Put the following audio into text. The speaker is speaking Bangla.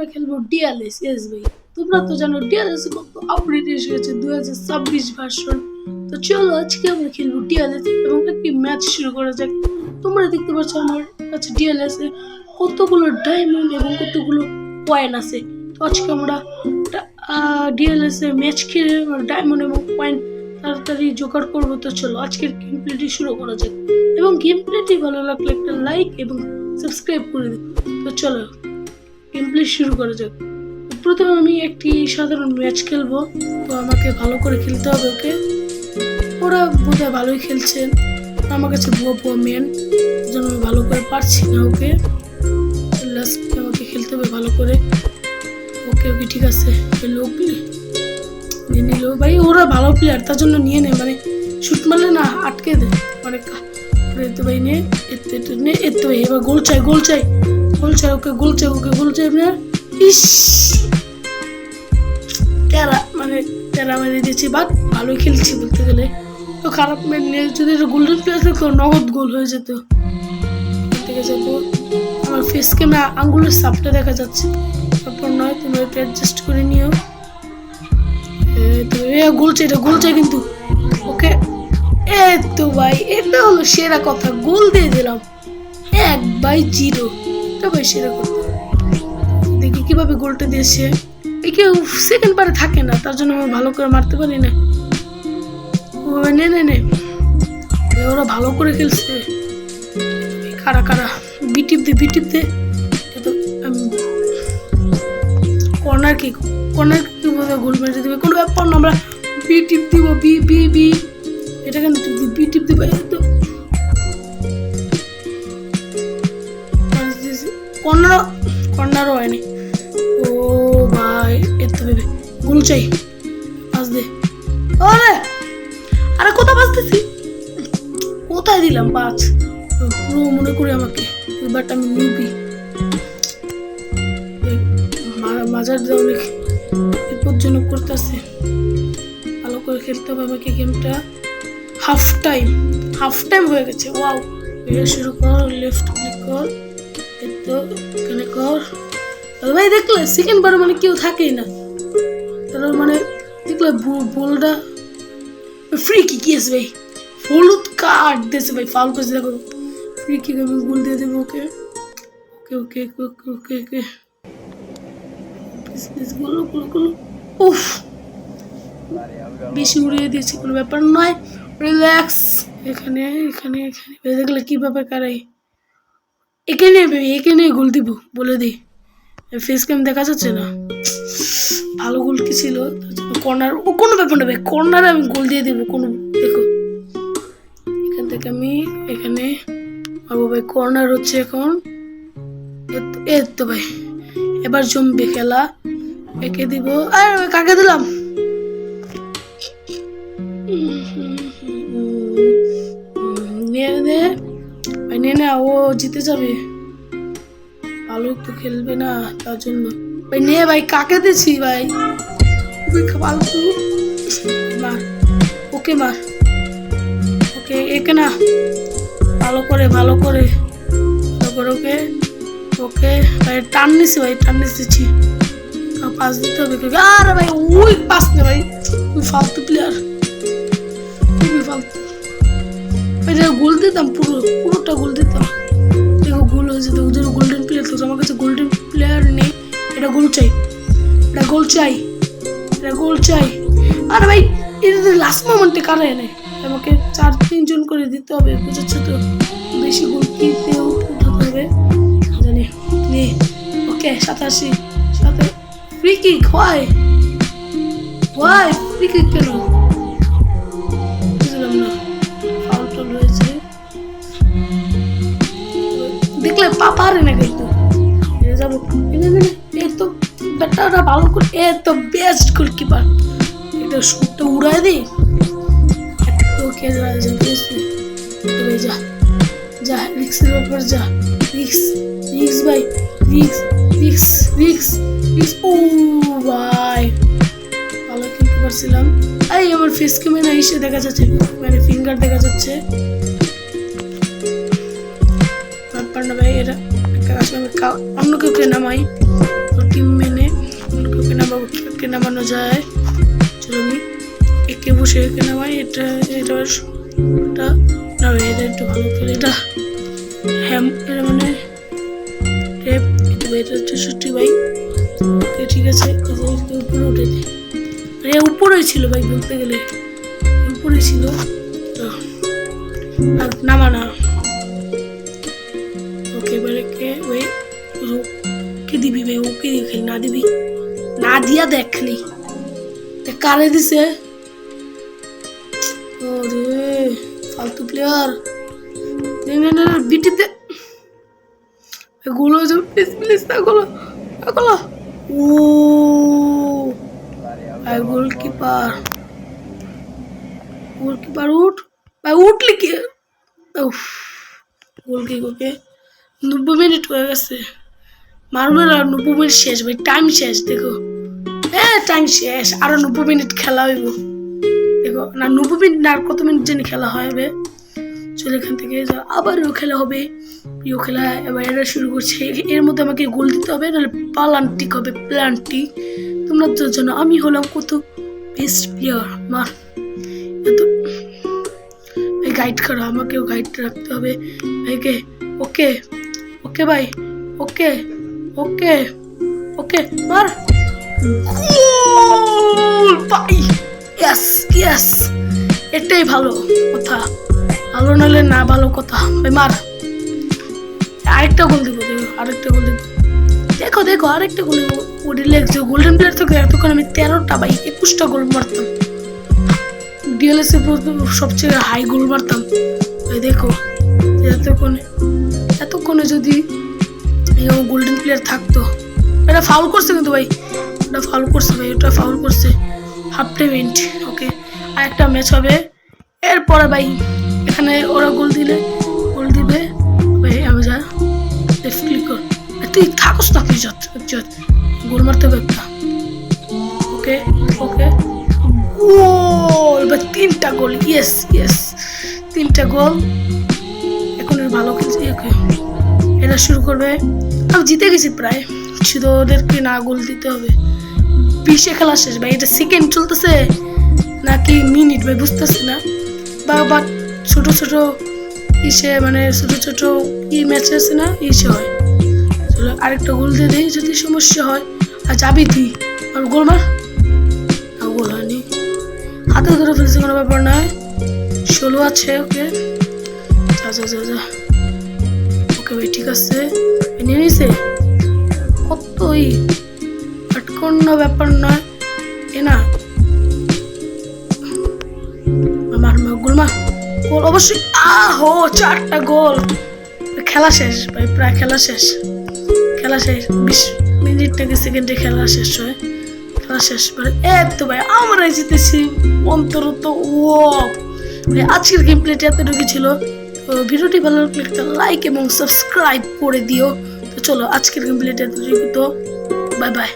আমরা খেলব ডিএলএস এস ভাই তোমরা তো জানো ডিএলএস কত আপডেট এসে গেছে দুই হাজার ছাব্বিশ ভার্সন তো চলো আজকে আমরা খেলব ডিএলএস এবং একটি ম্যাচ শুরু করা যাক। তোমরা দেখতে পাচ্ছ আমার কাছে ডিএলএস এ কতগুলো ডায়মন্ড এবং কতগুলো পয়েন্ট আছে। তো আজকে আমরা ডিএলএস এ ম্যাচ খেলে ডায়মন্ড এবং পয়েন্ট তাড়াতাড়ি জোগাড় করব। তো চলো আজকের গেম প্লেটি শুরু করা যাক। এবং গেম প্লেটি ভালো লাগলে একটা লাইক এবং সাবস্ক্রাইব করে দিন তো চলো। গেম প্লে শুরু করা যাক। প্রথমে আমি একটি সাধারণ ম্যাচ খেলব। তো আমাকে ভালো করে খেলতে হবে ওকে। ওরা বোধহয় ভালোই খেলছেন আমার কাছে বুয়া বুয়া মেন যেন আমি ভালো করে পারছি না ওকে। লাস্ট আমাকে খেলতে হবে ভালো করে। ওকে ওকে, ঠিক আছে। লোক নিয়ে নিল। ভাই, ওরা ভালো প্লেয়ার তার জন্য নিয়ে নেয় মানে শুট মারলে না আটকে দেয় অনেক তো ভাই নে এতে এতে নে এতে ভাই, এবার গোল চাই গোল চাই। চাই ওকে, গোল চাই ওকে, গোল চাই আপনার? ইস! তেরা মানে তেরা মেরে দিয়েছি, বাট ভালোই খেলছি বলতে গেলে। তো খারাপ মেরে যদি গোল্ডেন প্লেয়ার নগদ গোল হয়ে যেত। থেকে যাব আমার ফেস ক্যামে আঙ্গুলের সাপটা দেখা যাচ্ছে। তারপর নয়, তুমি অ্যাডজাস্ট করে নিও। তো এ, গোল চাই এটা, গোল কিন্তু। ওকে এই তো ভাই, এটা হলো সেরা কথা, গোল দিয়ে দিলাম। এক বাই জিরো। ভাই সেরা কথা দেখি কীভাবে গোলটা দিয়েছে। এই কেউ সেকেন্ড পারে থাকে না, তার জন্য আমি ভালো করে মারতে পারি না। ও নে নে নে। ওরা ভালো করে খেলছে। কারা কারা? বিটিপ দে বিটিপ দে। কর্নার কি কর্নার কি বলে গোল মেরে দিবে? কোনো ব্যাপার না, আমরা বি টিপ দিব বি বি বি এটা কেন টিপ বি টিপ দিব? চাই। পাস দে আরে আরে কোথায় বাজতেছি? কোথায় দিলাম? পাঁচ পুরো মনে করি আমাকে। বাট আমি নিবি মাজার দিয়ে অনেক বিপজ্জনক করতেছে। ভালো করে খেলতে হবে আমাকে গেমটা। হাফ টাইম হাফ টাইম হয়ে গেছে। ওয়াও এটা শুরু কর লেফট ক্লিক কর। তো এখানে কর। ভাই দেখলে সেকেন্ড বার মানে কেউ থাকেই না। তাহলে মানে দেখলে বলটা ফ্রি কি কি আছে ভাই? হলুদ কার্ড দিয়েছে ভাই ফাউল করেছে, দেখো। ফ্রি কি আমি গোল দিয়ে দেবো ওকে। ওকে ওকে ওকে ওকে ওকে গুলো গুলো গুলো। উফ! বেশি উড়িয়ে দিয়েছি, কোনো ব্যাপার নয়। রিল্যাক্স এখানে এখানে এখানে। দেখলে কীভাবে কারাই? এখানে এখানে গোল দিব, বলে দিই। ফেস ক্যাম দেখা যাচ্ছে না? ভালো গোল কি ছিল? কর্নার, ও, কোনো ব্যাপার না ভাই, কর্নারে আমি গোল দিয়ে দেবো, কোনো, দেখো। এখান থেকে আমি এখানে পাবো ভাই, কর্নার হচ্ছে এখন। এ তো ভাই, এবার জমবে খেলা। একে দিব আর কাকে দিলাম? নে নে। ভাই নে না, ও জিতে যাবে। ভালো তো খেলবে না, তার জন্য। ভাই, নে ভাই, কাকে দিছি ভাই? খুবই ফালতু মার, ওকে মার। ওকে, একে না। ভালো করে ভালো করে ভালো করে ওকে ওকে, ভাই, টান নিছি ভাই, টান নিছি। পাস দিতে হবে আরে ভাই, ওই পাস নে ভাই। তুই ফালতু প্লেয়ার খুবই ফালতু। এটা গোল দিতাম পুরো, পুরোটা গোল দিতাম। দেখো, গোল হয়ে যেত গোল্ডেন প্লেয়ার তো আমার কাছে গোল্ডেন প্লেয়ার নেই। এটা গোল চাই, এটা গোল চাই, এটা গোল চাই। আরে ভাই, এটা লাস্ট মোমেন্টে কারা এনে? আমাকে চার তিনজন করে দিতে হবে, বুঝেছ তো? বেশি গোল কিনতে উঠাতে হবে জানি। নে, ওকে সাতাশি সাথে। ফ্রি কিক হয় ওয়াই ফ্রি কিক কেন? বুঝলাম না। ফাউল হয়েছে দেখলে পাপারে না কিন্তু। যাব। এ তো ব্যাটাটা ভালো করে এ তো বেস্ট গোলকিপার এটা শুটটা উড়ায় দিই তো কে যাবে যা যা রিক্সের ব্যাপার যা। রিক্স রিক্স ভাই রিক্স রিক্স রিক্স রিক্স ও ভাই, ভালো খেলতে পারছিলাম এই আমার ফেস ক্যামেরা এসে দেখা যাচ্ছে মানে ফিঙ্গার দেখা যাচ্ছে। ব্যাপার না ভাই এটা একটা কাজ আমি নামাই। টিম নামানো যায়। চলো আমি একে বসে একে নামাই। এটা এটা এটা না, এটা একটু ভালো খেলে এটা হ্যাম, এটা মানে রেপ এটা এটা হচ্ছে সত্যি ভাই। ওকে, ঠিক আছে। উপরে উঠে দিই আরে উপরেই ছিল ভাই, বলতে গেলে। উপরে ছিল। তো নামা না। ওকে, এবারে কে? ওই কে দিবি ভাই ওকে দিবি খালি না দিবি না দিয়া দেখ খালি তে কারে দিছে ওরে ফালতু প্লেয়ার না না না বিটিতে গোলো যে প্লিজ প্লিজ না গোলো না গোলো ও ভাই গোলকিপার গোলকিপার উঠ ভাই উঠলি কি উফ গোলকিপ ওকে নব্বই মিনিট হয়ে গেছে মারবে না নব্বই মিনিট শেষ ভাই টাইম শেষ, দেখো। হ্যাঁ টাইম শেষ, আরও নব্বই মিনিট খেলা হইব। দেখো, না, নব্বই মিনিট না, আর কত মিনিট জানি খেলা হবে চলে এখান থেকে আবারও খেলা হবে। প্রিয় খেলা এবার এরা শুরু করছে। এর মধ্যে আমাকে গোল দিতে হবে, নাহলে পালান্টিক হবে প্লান্টিক তোমরা তো জানো, আমি হলাম কত বেস্ট প্লেয়ার মার এত গাইড করো, আমাকেও গাইড রাখতে হবে। ভাইকে, ওকে ওকে ভাই, ওকে। ওকে ওকে মার গোল ভাই ইয়েস ইয়েস এটাই ভালো কথা। ভালো নাহলে না ভালো কথা। মার। আরেকটা গোল দিব আরেকটা গোল দিব। দেখো দেখো আরেকটা গোল দিব। ওটি লেগছে গোল্ডেন প্লেয়ার থেকে এতক্ষণ আমি তেরোটা ভাই একুশটা গোল মারতাম। ডিএলএস সবচেয়ে হাই গোল মারতাম। দেখো এতক্ষণে। প্লেয়ার থাকতো। এটা ফাউল করছে কিন্তু ভাই। ওটা ফাউল করছে ভাই ওটা ফাউল করছে। হাফ টাইম ওকে আর একটা ম্যাচ হবে। এরপরে ভাই, এখানে ওরা গোল দিলে গোল দিবে। ভাই, আমি যা লেফট ক্লিক কর। তুই থাকস না তুই যত যত। গোল মারতে হবে একটা। ওকে ওকে গোল এবার তিনটা গোল ইয়েস ইয়েস তিনটা গোল এখন ভালো খেলছে ওকে এরা শুরু করবে। আমি জিতে গেছি প্রায়। শুধু ওদেরকে না গোল দিতে হবে। বিশে খেলা শেষ। ভাই, এটা সেকেন্ড চলতেছে নাকি মিনিট ভাই, বুঝতেছি না। বা বা, ছোট ছোট ইসে মানে ছোট ছোট ই ম্যাচ আছে না? ইসে হয়। আরেকটা গোল দিয়ে দিই যদি সমস্যা হয়। আর যাবি তুই? আর গোল মার। গোল হয়নি। হাতে ধরে ফেলছে কোনো ব্যাপার নয়। ষোলো আছে, ওকে। যা যা যা যা। ভাই ঠিক আছে? নিয়ে নিছে? কতই আটকন্ন ব্যাপার নয়। এ না। আমার মা, গোল অবশ্যই। আহো, চারটা গোল। খেলা শেষ, ভাই, প্রায় খেলা শেষ। খেলা শেষ, বিশ মিনিট থেকে সেকেন্ডে খেলা শেষ হয়। খেলা শেষ মানে এত ভাই আমরাই জিতেছি। অন্তরত ও আজকের গেম প্লেটি এতটুকু ছিল। তো ভিডিওটি ভালো লাগলে একটা লাইক এবং সাবস্ক্রাইব করে দিও। তো চলো, আজকের গেম এত বাই বাই